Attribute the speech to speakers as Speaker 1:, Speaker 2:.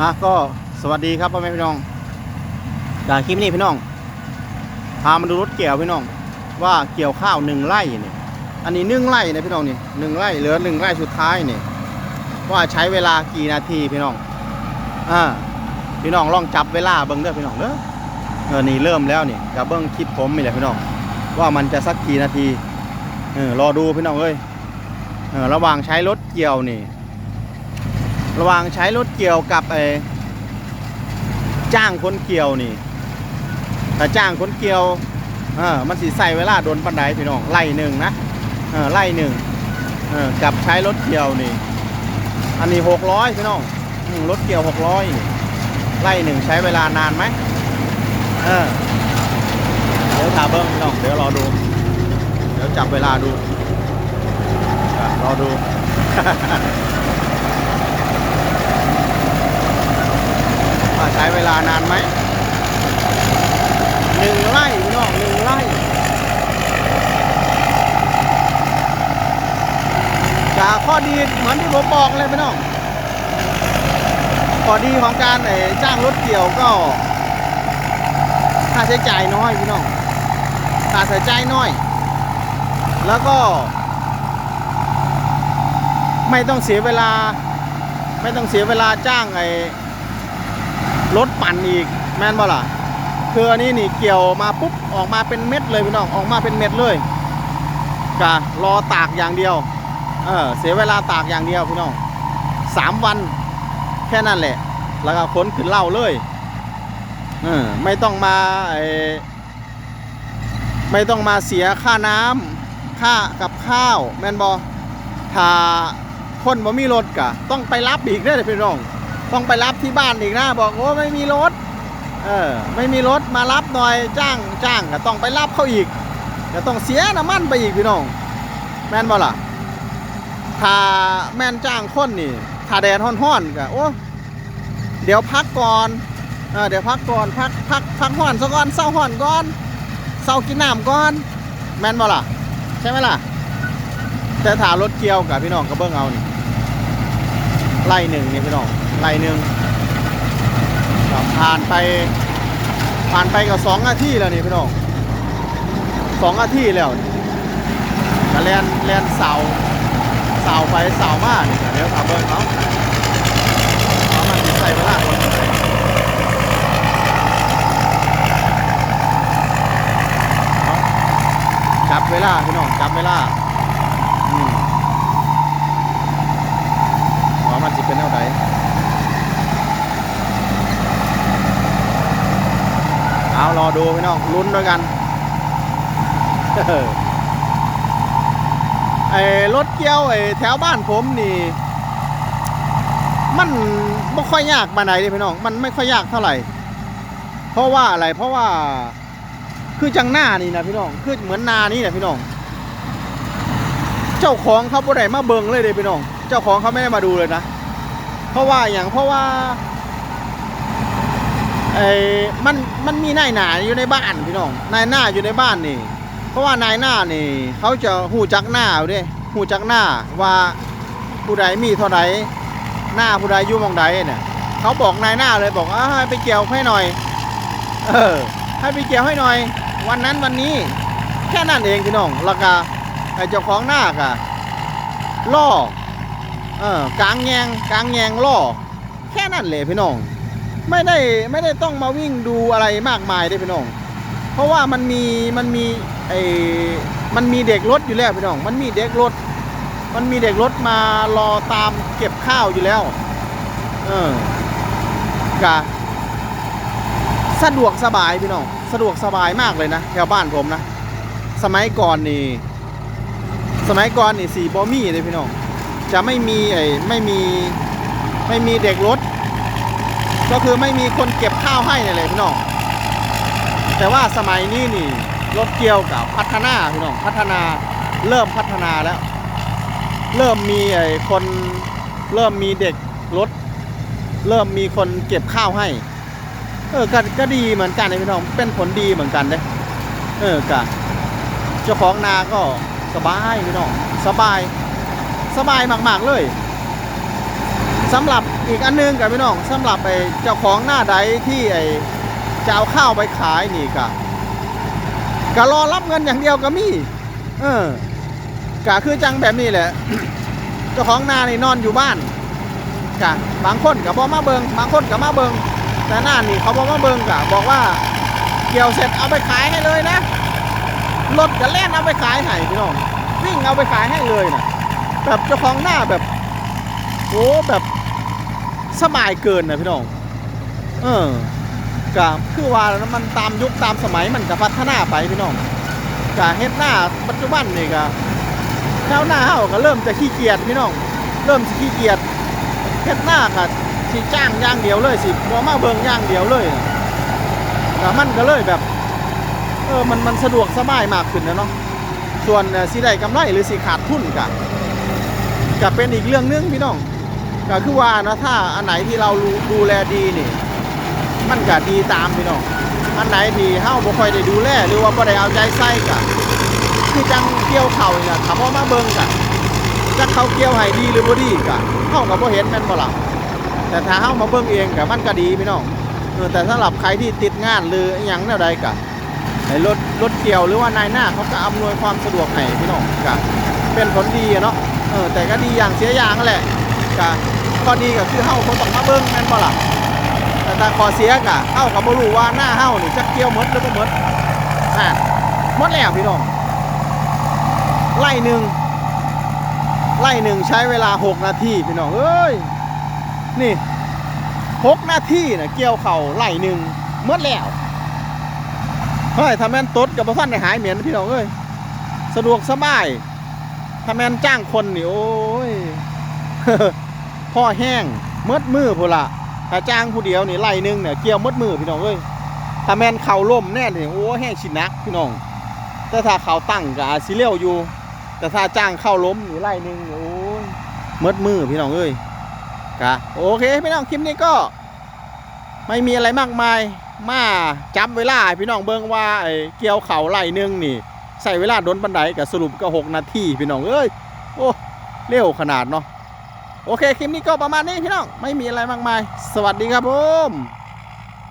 Speaker 1: อะก็สวัสดีครับพ่อแม่พี่น้องจากคลิปนี้พี่น้อง พามาดูรถเกี่ยวพี่น้อง ว่าเกี่ยวข้าวหนึ่งไร่เนี่ยอันนี้หนึ่งไร่นะพี่น้องนี่หนึ่งไร่เหลือหนึ่งไร่สุดท้ายเนี่ยว่าใช้เวลากี่นาทีพี่น้องอ่าพี่น้องลองจับเวลาเบิ้งเด้อพี่น้องเด้อเออนี่เริ่มแล้วนี่กับเบิ้งคลิปผมนี่แหละพี่น้อง ว่ามันจะสักกี่นาทีเออรอดูพี่น้องเอ้ยเออระหว่างใช้รถเกี่ยวนี่ ระหว่างใช้รถเกี่ยวกับไอ้จ้างคนเกี่ยวนี่ถ้าจ้างคนเกี่ยวเออมันสิใส่เวลาโดนปันไดพี่น้องไล่หนึ่งนะเออไล่หนึ่งเออกับใช้รถเกี่ยวนี่ อันนี้หกร้อยพี่น้องรถเกี่ยวหกร้อยไล่หนึ่งใช้เวลานานไหมเออเดี๋ยวถามเบิ้งพี่น้องเดี๋ยวรอดู เดี๋ยวจับเวลาดูรอดู ว่าใช้เวลานานไหมหนึ่งไร่น้องหนึ่งไร่จากข้อดีเหมือนที่ผมบอกเลยพี่น้องข้อดีของการเอ่อจ้างรถเกี่ยวก็ ค่าใช้จ่ายน้อยพี่น้องค่าใช้จ่ายน้อย แล้วก็ ไม่ต้องเสียเวลา ไม่ต้องเสียเวลาจ้างไอ้ รถปั่นอีกแม่นบ่ล่ะคืออันนี้นี่เกี่ยวมาปุ๊บออกมาเป็นเม็ดเลยพี่น้องออกมาเป็นเม็ดเลยกะรอตากอย่างเดียวเออเสียเวลาตากอย่างเดียวพี่น้องสามวันแค่นั้นแหละ แล้วก็ขนขึ้นเหล่าเลยเออไม่ต้องมาไอไม่ต้องมาเสียค่าน้ำค่ากับข้าว แม่นบอถ้าคนบ่มีรถกะต้องไปรับอีกเด้อพี่น้อง ต้องไปรับที่บ้านอีกนะ บอกโอ้ไม่มีรถ เออไม่มีรถมารับหน่อยจ้างจ้างก็ต้องไปรับเขาอีกก็ต้องเสียน้ำมันไปอีกพี่น้อง แม่นบ่ล่ะถ้าแม่นจ้างคนนี่ถ้าแดดห้อนๆก็โอ้เดี๋ยวพักก่อนเออเดี๋ยวพักก่อนพักพักพักห้อนซะก่อนเศร้าห้อนก่อนเศร้ากินน้ำก่อนแม่นบ่ล่ะ ใช่ไหมล่ะแต่ถ้ารถเกียวกับพี่น้องก็เบิ่งเอานี่ไล่หนึ่งนี่พี่น้อง ไล่หนึ่งครับผ่านไปผ่านไปกับสองนาทีแล้วนี่พี่น้องสองนาทีแล้วนี่ก็แลนแลนเสาเสาไปเสามานี่เดี๋ยวถามเบิ้งเขาเขามันใส่เวลาคนไหนเอาจับเวลาพี่น้องจับเวลาอืมว่ามันจะเป็นเท่าไหร่ เอารอดูพี่น้องลุ้นด้วยกันไอ้รถเกี่ยวไอ้แถวบ้านผมนี่ มันไม่ค่อยยากมาไหนเลยพี่น้อง มันไม่ค่อยยากเท่าไหร่ เพราะว่าอะไร เพราะว่า คือจังหน้านี่นะพี่น้อง คือเหมือนนานี่นะพี่น้อง เจ้าของเขาบ่ได้มาเบิงเลยเลยพี่น้อง เจ้าของเขาไม่ได้มาดูเลยนะ เพราะว่าอย่างเพราะว่า ไอ้มันมันมีนายหน้าอยู่ในบ้านพี่น้องนายหน้าอยู่ในบ้านนี่ เพราะว่านายหน้านี่ เขาจะหูจักหน้าเอาเด้หูจักหน้าว่าผู้ใดมีเท่าใดหน้าผู้ใดอยู่มองใดเนี่ยเขาบอกนายหน้าเลยบอกอ่าให้ไปเกี่ยวให้หน่อย เออ ให้ไปเกี่ยวให้หน่อย วันนั้นวันนี้ แค่นั้นเองพี่น้องแล้วก็ไอ้เจ้าของหน้ากะล่อเออกลางแยงกลางแยงล่อแค่นั้นเลยพี่น้อง ไม่ได้ไม่ได้ต้องมาวิ่งดูอะไรมากมายเด้พี่น้อง เพราะว่ามันมีมันมีไอ้มันมีเด็กรถอยู่แล้วพี่น้อง มันมีเด็กรถ มันมีเด็กรถมารอตามเก็บข้าวอยู่แล้ว เออกะสะดวกสบายพี่น้อง สะดวกสบายมากเลยนะแถวบ้านผมนะ สมัยก่อนนี่ สมัยก่อนนี่สีบอมี่เลยพี่น้อง จะไม่มีไอ้ไม่มีไม่มีเด็กรถ ก็คือไม่มีคนเก็บข้าวให้เลยพี่น้องแต่ว่าสมัยนี้นี่รถเกี่ยวกับพัฒนาพี่น้องพัฒนาเริ่มพัฒนาแล้ว เริ่มมีไอ้คนเริ่มมีเด็กรถ เริ่มมีคนเก็บข้าวให้ เออก็ก็ดีเหมือนกันนะพี่น้องเป็นผลดีเหมือนกันเลยเออกะเจ้าของนาก็สบายพี่น้องสบาย สบายมาก ๆ เลย สสำหรับอีกอันหนึงกับพี่น้องสำหรับไอ้เจ้าของหน้าใดที่ไอ้จะเอาข้าวไปขายนี่กะก็รอรับเงินอย่างเดียวก็มีเออกะคือจังแบบนี้แหละ เจ้าของหน้านี่นอนอยู่บ้านกะบางคนก็บอมาเบิงบางคนก็มาเบิงแต่หน้านี่เขาบอมาเบิงกะบอกว่าเกี่ยวเสร็จเอาไปขายให้เลยนะรถก็แล่นเอาไปขายให้พี่น้องวิ่งเอาไปขายให้เลยนะแบบเจ้าของหน้าแบบโอ้แบบ สบายเกินนะพี่น้อง เออกะคือว่าแล้วมันตามยุคตามสมัยมันก็พัฒนาไปพี่น้องกะเฮ็ดหน้าปัจจุบันนี่กะชาวนาเฮาก็เริ่มจะขี้เกียจพี่น้อง เริ่มสิขี้เกียจเฮ็ดหน้าก็สิจ้างอย่างเดียวเลยสิบ่มาเบิ่งอย่างเดียวเลยน่ะก็มันก็เลยแบบเออมันมันสะดวกสบายมากขึ้นนะเนาะ ส่วนเอ่อสิได้กำไรหรือสิขาดทุนก็ก็เป็นอีกเรื่องหนึงพี่น้อง ก็คือว่านะถ้าอันไหนที่เราดูแลดีนี่ มันก็ดีตามพี่น้องอันไหนที่เฮาบ่ค่อยได้ดูแลหรือว่าบ่ได้เอาใจใส่ก็คือจังเกี่ยวเข่านี่นะถามว่ามาเบิ่งกันจะเขาเกี่ยวให้ดีหรือบ่ดีกะเฮาก็บ่เห็นแม่นบ่ล่ะแต่ถ้าเฮามาเบิ่งเองก็มันก็ดีพี่น้องเออแต่สำหรับใครที่ติดงานหรืออหยังแนวใดกะไอ้รถรถเกี่ยวหรือว่านายหน้าเขาก็อำนวยความสะดวกให้พี่น้องกะเป็นผลดีอะเนาะเออแต่ก็ดีอย่างเสียอย่างนั่นแหละกะ ข้อดีก็คือเฮาบ่ต้องมาเบิ่งแม่นบ่ล่ะแต่ถ้าข้อเสียกะเฮาก็บ่รู้ว่าหน้าเฮานี่จะเกี่ยวหมดหรือบ่หมดอ่าหมดแล้วพี่น้องไล่หนึ่งไล่หนึ่งใช้เวลา 6 นาทีพี่น้องเอ้ยนี่ 6 นาทีนะเกี่ยวเข่าไล่หนึ่งมื่อแล้วเฮ้ยถ้าแม่นตดกับพ่อท่านได้หายเหม็นพี่น้องเอ้ยสะดวกสบายถ้าแม่นจ้างคนนี่โอ้ย พ่อแห้งเมดมือพูนละถ้าจ้างผู้เดียวนี่ไล่หนึ่งเนี่ยเกี่ยวเมดมือพี่น้องเอ้ยถ้าแม่นเข่าล่มแน่นี่โอ้แห้งชินักพี่น้องแต่ถ้าเข่าตั้งก็อาจสิเร็วอยู่ แต่ถ้าจ้างเข้าล้มนี่ไล่หนึ่งโอ้ยมดมือพี่น้องเอ้ยกะโอเคพี่น้องคลิปนี้ก็ ไม่มีอะไรมากมายมาจำเวลาพี่น้องเบิ่งว่าไอ้เกี่ยวเข่าไล่หนึ่งนี่ใส่เวลาโดนบันไดกับสรุปก็หกนาทีพี่น้องเอ้ยโอ้เร็วขนาดเนาะ โอเคคลิปนี้ก็ประมาณนี้พี่น้องไม่มีอะไรมากมาย สวัสดีครับผม